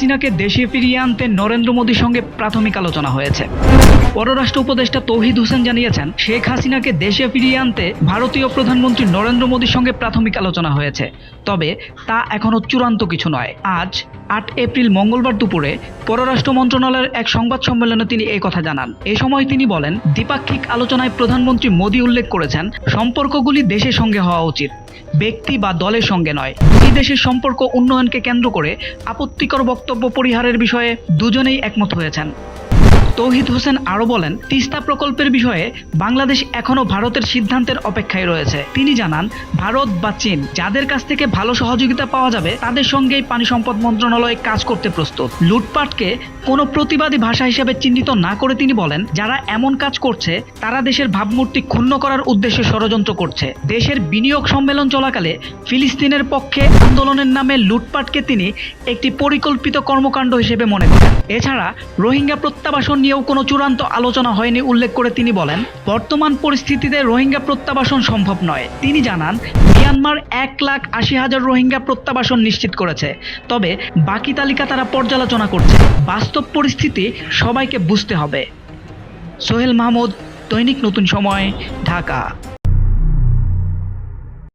হাসিনাকে দেশে ফিরিয়ে আনতে নরেন্দ্র মোদীর সঙ্গে প্রাথমিক আলোচনা হয়েছে। পররাষ্ট্র উপদেষ্টা তৌহিদ হোসেন জানিয়েছেন, শেখ হাসিনাকে দেশে ফিরিয়ে আনতে ভারতীয় প্রধানমন্ত্রী নরেন্দ্র মোদীর সঙ্গে প্রাথমিক আলোচনা হয়েছে। তবে তা এখনও চূড়ান্ত কিছু নয়। আজ, আট এপ্রিল মঙ্গলবার দুপুরে পররাষ্ট্র মন্ত্রণালয়ের এক সংবাদ সম্মেলনে তিনি এই কথা জানান। এ সময় তিনি বলেন, দ্বিপাক্ষিক আলোচনায় প্রধানমন্ত্রী মোদী উল্লেখ করেছেন, সম্পর্কগুলি দেশের সঙ্গে হওয়া উচিত। ব্যক্তি বা দলের সঙ্গে নয়। দুই দেশের সম্পর্ক উন্নয়নকে কেন্দ্র করে আপত্তিকর বক্তব্য পরিহারের বিষয়ে দুজনেই একমত হয়েছেন। তৌহিদ হোসেন আরও বলেন, তিস্তা প্রকল্পের বিষয়ে বাংলাদেশ এখনও ভারতের সিদ্ধান্তের অপেক্ষায় রয়েছে। তিনি জানান, ভারত বা চীন যাদের কাছ থেকে ভালো সহযোগিতা পাওয়া যাবে, তাদের সঙ্গেই পানি সম্পদ মন্ত্রণালয় কাজ করতে প্রস্তুত। লুটপাটকে কোনো প্রতিবাদী ভাষা হিসেবে চিহ্নিত না করে তিনি বলেন, যারা এমন কাজ করছে, তারা দেশের ভাবমূর্তি ক্ষুণ্ণ করার উদ্দেশ্যে ষড়যন্ত্র করছে। দেশের বিনিয়োগ সম্মেলন চলাকালে ফিলিস্তিনের পক্ষে আন্দোলনের নামে লুটপাটকে তিনি একটি পরিকল্পিত কর্মকাণ্ড হিসেবে মনে করেন। এছাড়া রোহিঙ্গা প্রত্যাবাসন নিয়েও কোনো চূড়ান্ত আলোচনা হয়নি, উল্লেখ করে তিনি বলেন, বর্তমান পরিস্থিতিতে রোহিঙ্গা প্রত্যাবাসন সম্ভব নয়। তিনি জানান, মিয়ানমার এক লাখ আশি হাজার রোহিঙ্গা প্রত্যাবাসন নিশ্চিত করেছে। তবে বাকি তালিকা তারা পর্যালোচনা করছে। বাস্তব পরিস্থিতি সবাইকে বুঝতে হবে। সোহেল মাহমুদ, দৈনিক নতুন সময়, ঢাকা।